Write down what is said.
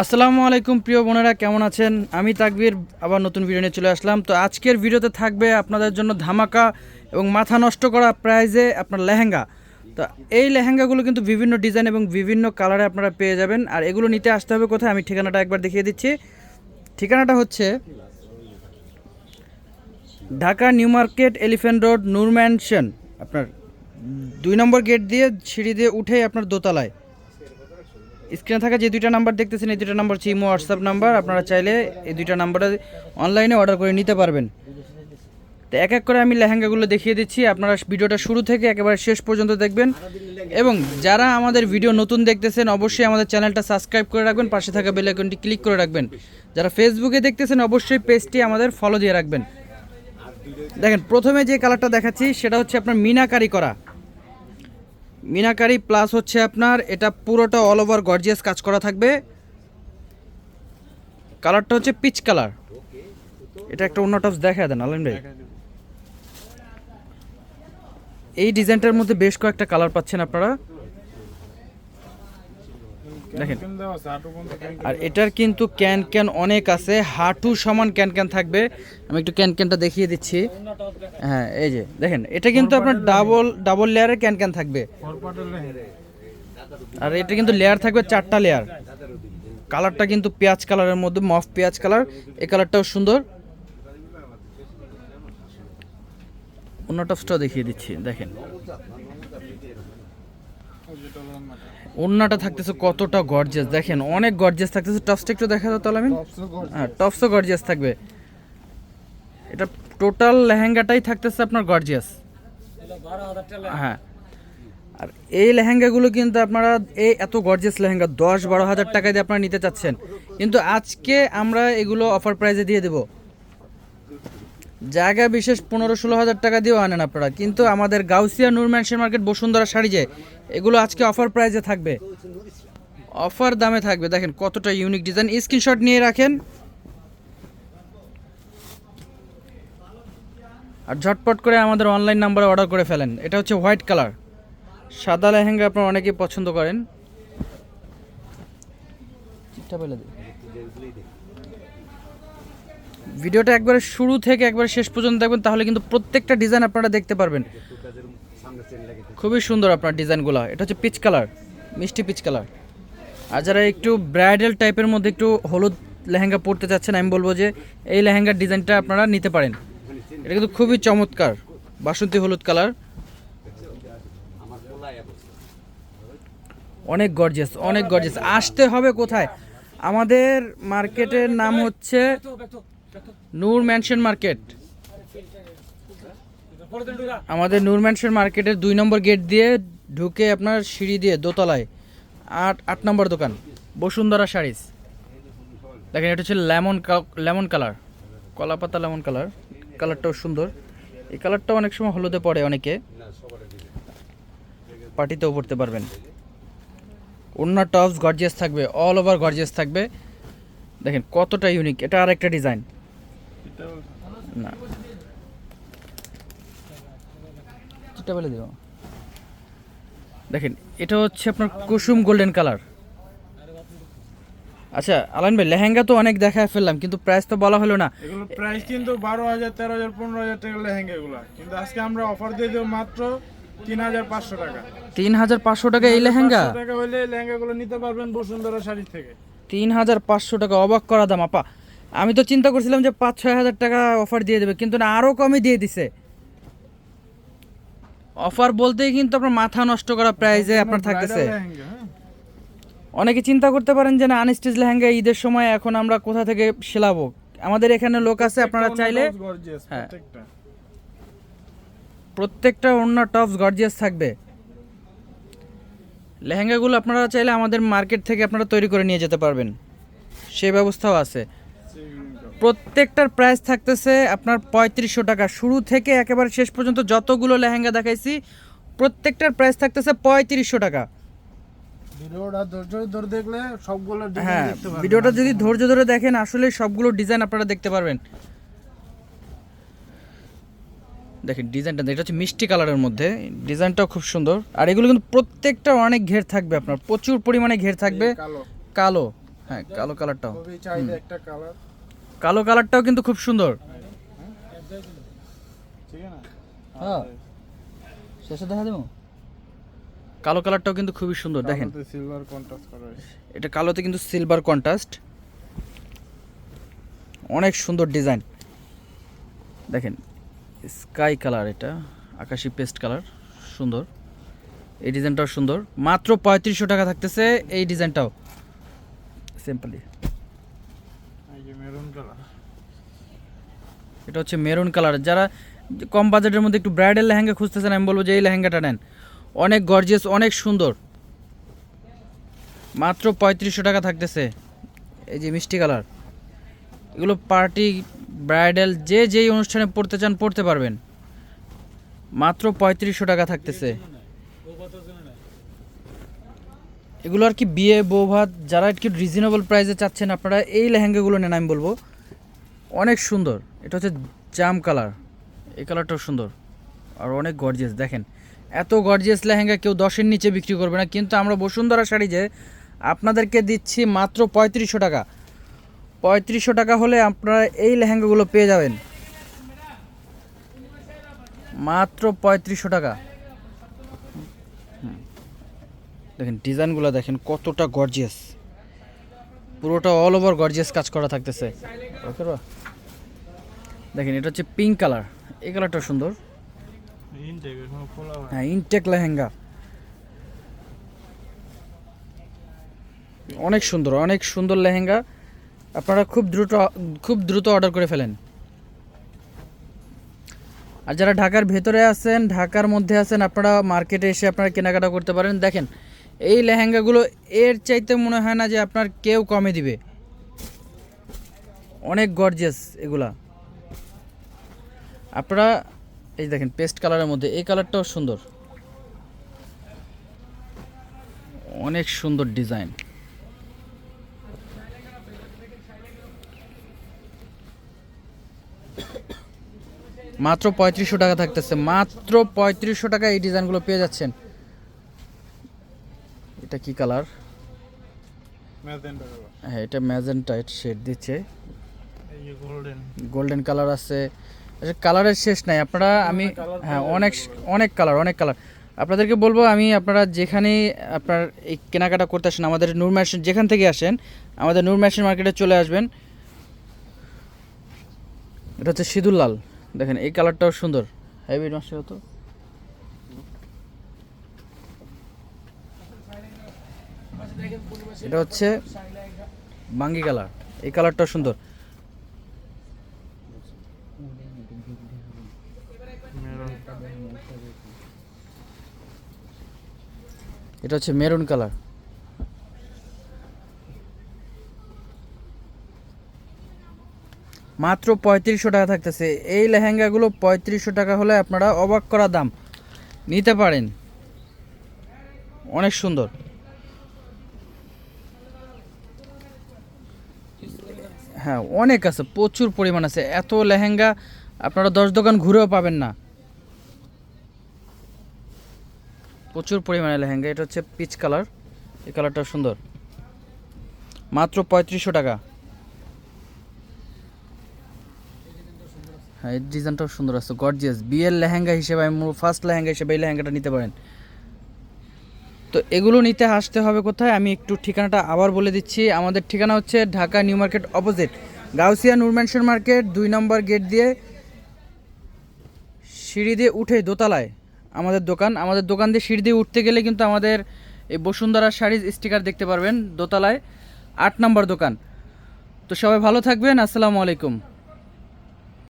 আসসালামু আলাইকুম, প্রিয় বোনেরা, কেমন আছেন? আমি তাকবীর, আবার নতুন ভিডিও নিয়ে চলে আসলাম। তো আজকের ভিডিওতে থাকবে আপনাদের জন্য ধামাকা এবং মাথা নষ্ট করা প্রাইজে আপনার লেহেঙ্গা। তো এই লেহেঙ্গাগুলো কিন্তু বিভিন্ন ডিজাইন এবং বিভিন্ন কালারে আপনারা পেয়ে যাবেন। আর এগুলো নিতে আসতে হবে কোথায়? আমি ঠিকানাটা একবার দেখিয়ে দিচ্ছি। ঠিকানাটা হচ্ছে Dhaka new market elephant road, Nur mansion. আপনার দুই নম্বর গেট দিয়ে, সিঁড়ি দিয়ে উঠে আপনার দোতলায়। স্ক্রিনে থাকা যে দুইটা নাম্বার দেখতেছেন, এই দুইটা নাম্বার হচ্ছে ইমো, হোয়াটসঅ্যাপ নাম্বার। আপনারা চাইলে এই দুইটা নাম্বারে অনলাইনে অর্ডার করে নিতে পারবেন। তো এক এক করে আমি লেহেঙ্গাগুলো দেখিয়ে দিচ্ছি। আপনারা ভিডিওটা শুরু থেকে একেবারে শেষ পর্যন্ত দেখবেন। এবং যারা আমাদের ভিডিও নতুন দেখতেছেন, অবশ্যই আমাদের চ্যানেলটা সাবস্ক্রাইব করে রাখবেন, পাশে থাকা বেল আইকনটি ক্লিক করে রাখবেন। যারা ফেসবুকে দেখতেছেন, অবশ্যই পেজটি আমাদের ফলো দিয়ে রাখবেন। দেখেন, প্রথমে যে কালারটা দেখাচ্ছি, সেটা হচ্ছে আপনার মিনাকারি করা। মিনাকারি প্লাস হচ্ছে আপনার এটা পুরোটা অল ওভার গর্জিয়াস কাজ করা থাকবে। কালারটা হচ্ছে পিচ কালার এটা একটা অন্য টপস দেখা দেন আলম ভাই। এই ডিজাইনটার মধ্যে বেশ কয়েকটা কালার পাচ্ছেন আপনারা। দেখেন। আর এটার কিন্তু ক্যান ক্যান অনেক আছে হাঁটু সমান ক্যান ক্যান থাকবে। আমি একটু ক্যান ক্যানটা দেখিয়ে দিচ্ছি। হ্যাঁ এই যে দেখেন এটা কিন্তু আপনার ডাবল ডাবল লেয়ারের ক্যান ক্যান থাকবে। আর এটা কিন্তু লেয়ার থাকবে চারটা লেয়ার কালারটা কিন্তু পেঁয়াজ কালারের মধ্যে মফ পেঁয়াজ কালার এই কালারটাও সুন্দর। অন্য টপসটাও দেখিয়ে দিচ্ছি দেখেন। ওন্নাটা থাকতেছে কতটা গর্জিয়াস দেখেন অনেক গর্জিয়াস থাকতেছে। টপসটা একটু দেখা দাও তাহলে আমি। হ্যাঁ টপসও গর্জিয়াস থাকবে। এটা টোটাল লেহেঙ্গাটাই থাকতেছে আপনার গর্জিয়াস হ্যাঁ। আর এই লেহেঙ্গাগুলো কিন্তু আপনারা এই এত গর্জিয়াস লেহেঙ্গা দশ বারো হাজার টাকা দিয়ে আপনারা নিতে চাচ্ছেন। কিন্তু আজকে আমরা এগুলো অফার প্রাইজে দিয়ে দেবো। জায়গা বিশেষ পনেরো ষোলো হাজার টাকা দিয়েও আনেন আপনারা। কিন্তু আমাদের গাউসিয়া নূর ম্যানশন মার্কেট, বসুন্ধরা শাড়ি যে, এগুলো আজকে অফার প্রাইসে থাকবে। অফার দামে থাকবে। দেখেন কতটা ইউনিক ডিজাইন স্ক্রিনশট নিয়ে রাখেন। আর ঝটপট করে আমাদের অনলাইন নাম্বারে অর্ডার করে ফেলেন। এটা হচ্ছে হোয়াইট কালার সাদা লেহেঙ্গা আপনারা অনেকেই পছন্দ করেন। পেলে। ভিডিওটা একবারে শুরু থেকে একবারে শেষ পর্যন্ত দেখবেন, তাহলে কিন্তু প্রত্যেকটা ডিজাইন আপনারা দেখতে পারবেন। খুবই সুন্দর আপনার ডিজাইনগুলো। এটা হচ্ছে পিচ কালার মিষ্টি পিচ কালার আর যারা একটু ব্রাইডাল টাইপের মধ্যে একটু হলুদ লেহেঙ্গা পরতে চাচ্ছেন, আমি বলব যে এই লেহেঙ্গার ডিজাইনটা আপনারা নিতে পারেন। এটা কিন্তু খুবই চমৎকার, বাসন্তী হলুদ কালার অনেক গর্জিয়াস অনেক গর্জিয়াস আসতে হবে কোথায়? আমাদের মার্কেটের নাম হচ্ছে নূর ম্যানশন মার্কেট আমাদের নূর ম্যানশন মার্কেটের দুই নম্বর গেট দিয়ে ঢুকে আপনার সিঁড়ি দিয়ে দোতলায়। আট আট নম্বর দোকান, বসুন্ধরা শাড়িস দেখেন, এটা হচ্ছে লেমন লেমন কালার কলা পাতা লেমন কালার। কালারটাও সুন্দর। এই কালারটা অনেক সময় হলুদে পড়ে অনেকে। পার্টিতেও পড়তে পারবেন। অন্য টপস গর্জিয়াস থাকবে অল ওভার গর্জিয়াস থাকবে। দেখেন, কতটা ইউনিক এটা আর একটা ডিজাইন না। চিটটা বলে দিও। দেখেন এটা হচ্ছে আপনার কুসুম গোল্ডেন কালার। আচ্ছা আলান ভাই লেহেঙ্গা তো অনেক দেখায় ফেললাম কিন্তু প্রাইস তো বলা হলো না। এগুলো প্রাইস কিন্তু বারো হাজার তেরো হাজার পনেরো হাজার টাকা লেহেঙ্গা এগুলো। কিন্তু আজকে আমরা অফার দিয়ে দেবো মাত্র তিন হাজার পাঁচশো টাকা। তিন হাজার পাঁচশো টাকা এই লেহেঙ্গা? টাকা হলে লেহেঙ্গা গুলো নিতে পারবেন বসুন্ধরা শাড়ি থেকে। তিন হাজার পাঁচশো টাকা অবাক করা দাম আপা। আমি তো চিন্তা করছিলাম যে পাঁচ ছয় হাজার টাকা অফার দিয়ে দেবে কিন্তু না আরও কমে দিয়ে দিছে অফার বলতেই কিন্তু আপনার মাথা নষ্ট করা প্রাইজে আপনার থাকতেছে Bridal লেহেঙ্গা, হ্যাঁ। অনেকে চিন্তা করতে পারেন যে না আনস্টিচ লেহেঙ্গা ঈদের সময় এখন আমরা কোথা থেকে সেলাবো আমাদের এখানে লোক আছে আপনারা চাইলে হ্যাঁ। প্রত্যেকটা। প্রত্যেকটা অন্য টপস গর্জিয়াস থাকবে লেহেঙ্গাগুলো আপনারা চাইলে আমাদের মার্কেট থেকে আপনারা তৈরি করে নিয়ে যেতে পারবেন সেই ব্যবস্থাও আছে প্রত্যেকটার প্রাইস থাকতেছে আপনার পঁয়ত্রিশশো টাকা। শুরু থেকে একেবারে শেষ পর্যন্ত যতগুলো লেহেঙ্গা দেখাইছি প্রত্যেকটার প্রাইস থাকতেছে পঁয়ত্রিশশো টাকা। ভিডিওটা ধৈর্য ধরে দেখলে সবগুলো হ্যাঁ ভিডিওটা যদি ধৈর্য ধরে দেখেন আসলে সবগুলো ডিজাইন আপনারা দেখতে পারবেন। দেখেন ডিজাইনটা এটা হচ্ছে মিষ্টি কালারের মধ্যে। ডিজাইনটাও খুব সুন্দর। আর এগুলো কিন্তু প্রত্যেকটা অনেক ঘের থাকবে আপনার। প্রচুর পরিমাণে ঘের থাকবে। কালো। হ্যাঁ কালো কালারটাও। একটা কালার। কালো কালারটাও কিন্তু খুব সুন্দর। ঠিক হ্যাঁ। শেষে দেখা দেবো? কালো কালারটাও কিন্তু খুবই সুন্দর দেখেন। সিলভার কন্ট্রাস্ট করা এটা কালোতে কিন্তু সিলভার কন্ট্রাস্ট অনেক সুন্দর ডিজাইন দেখেন স্কাই কালার এটা আকাশি পেস্ট কালার সুন্দর। এই ডিজাইনটাও সুন্দর। মাত্র পঁয়ত্রিশশো টাকা থাকতেছে এই ডিজাইনটাও সিম্পলি মেরুন কালার এটা হচ্ছে মেরুন কালার যারা কম বাজেটের মধ্যে একটু ব্রাইডাল লেহেঙ্গা খুঁজতেছেন আমি বলব যে এই লেহেঙ্গাটা নেন। অনেক গর্জিয়াস অনেক সুন্দর। মাত্র পঁয়ত্রিশশো টাকা থাকতেছে। এই যে মিষ্টি কালার এগুলো পার্টি ব্রাইডাল যে যেই অনুষ্ঠানে পড়তে চান পড়তে পারবেন। মাত্র পঁয়ত্রিশশো টাকা থাকতেছে। এগুলো আর কি বিয়ে, বউ, ভাত, যারা একটু রিজনেবল প্রাইসে চাচ্ছেন, আপনারা এই লেহেঙ্গাগুলো নেন, আমি বলব। অনেক সুন্দর। এটা হচ্ছে জাম কালার এই কালারটাও সুন্দর। আর অনেক গর্জিয়াস দেখেন। এত গর্জিয়াস লেহেঙ্গা কেউ দশের নিচে বিক্রি করবে না। কিন্তু আমরা বসুন্ধরা শাড়ি যে আপনাদেরকে দিচ্ছি মাত্র পঁয়ত্রিশশো টাকা। পঁয়ত্রিশশো টাকা হলে আপনারা এই লেহেঙ্গাগুলো পেয়ে যাবেন। মাত্র পঁয়ত্রিশশো টাকা। দেখেন, ডিজাইনগুলো দেখেন, কতটা গর্জিয়াস পুরোটা অল ওভার গর্জিয়াস কাজ করা থাকতেছে। ওকে দেখেন, এটা হচ্ছে পিঙ্ক কালার এই কালারটা সুন্দর। হ্যাঁ ইনটেক লেহেঙ্গা। অনেক সুন্দর অনেক সুন্দর লেহেঙ্গা। আপনারা খুব দ্রুত খুব দ্রুত অর্ডার করে ফেলেন। আর যারা ঢাকার ভেতরে আছেন, ঢাকার মধ্যে আছেন, আপনারা মার্কেটে এসে আপনারা কেনাকাটা করতে পারেন। দেখেন এই লেহেঙ্গাগুলো এর চাইতে মনে হয় না যে আপনার কেউ কমে দিবে। অনেক গর্জিয়াস এগুলা। আপনারা, এই দেখেন পেস্ট কালারের মধ্যে, এই কালারটাও সুন্দর। অনেক সুন্দর ডিজাইন মাত্র পঁয়ত্রিশশো টাকা থাকতেছে, মাত্র পঁয়ত্রিশশো টাকা এই ডিজাইনগুলো পেয়ে যাচ্ছেন। এটা কি কালার? ম্যাজেন্টা হ্যাঁ এটা ম্যাজেন্টা শেড দিচ্ছে। গোল্ডেন গোল্ডেন কালার আছে। আচ্ছা কালারের শেষ নাই। আপনারা আমি হ্যাঁ অনেক অনেক কালার অনেক কালার। আপনাদেরকে বলব আমি আপনারা যেখানেই আপনার এই কেনাকাটা করতে আসেন আমাদের নূর ম্যাশন যেখান থেকে আসেন আমাদের নূর ম্যাশন মার্কেটে চলে আসবেন। এটা হচ্ছে সিঁদুর লাল দেখেন এই কালারটাও সুন্দর। হেভি মাসে হতো এটা হচ্ছে বাঙ্গি কালার। এই কালারটা সুন্দর। এটা হচ্ছে মেরুন কালার। মাত্র পঁয়ত্রিশশো টাকা থাকতেছে। এই লেহেঙ্গাগুলো পঁয়ত্রিশশো টাকা হলে আপনারা অবাক করা দাম। নিতে পারেন। অনেক সুন্দর। হ্যাঁ অনেক আছে, প্রচুর পরিমাণ আছে। এত লেহেঙ্গা আপনারা দশ দোকান ঘুরেও পাবেন না। প্রচুর পরিমাণে লেহেঙ্গা, এটা হচ্ছে পিচ কালার, এই কালারটা সুন্দর। মাত্র পঁয়ত্রিশশো টাকা। হ্যাঁ এই ডিজাইনটাও সুন্দর আছে গর্জিয়াস বিয়ের লেহেঙ্গা হিসেবে, আমি ফার্স্ট লেহেঙ্গা হিসেবে এই লেহেঙ্গাটা নিতে পারেন। তো এগুলো নিতে আসতে হবে কোথায়? আমি একটু ঠিকানাটা আবার বলে দিচ্ছি। আমাদের ঠিকানা হচ্ছে Dhaka new market opposite. Gausia Nur mansion market, দুই নম্বর গেট দিয়ে সিঁড়ি দিয়ে উঠে দোতলায় আমাদের দোকান। আমাদের দোকান দিয়ে সিঁড়ি দিয়ে উঠতে গেলে কিন্তু আমাদের এই বসুন্ধরা শাড়ির স্টিকার দেখতে পারবেন দোতলায়। আট নম্বর দোকান। তো সবাই ভালো থাকবেন। আসসালামু আলাইকুম।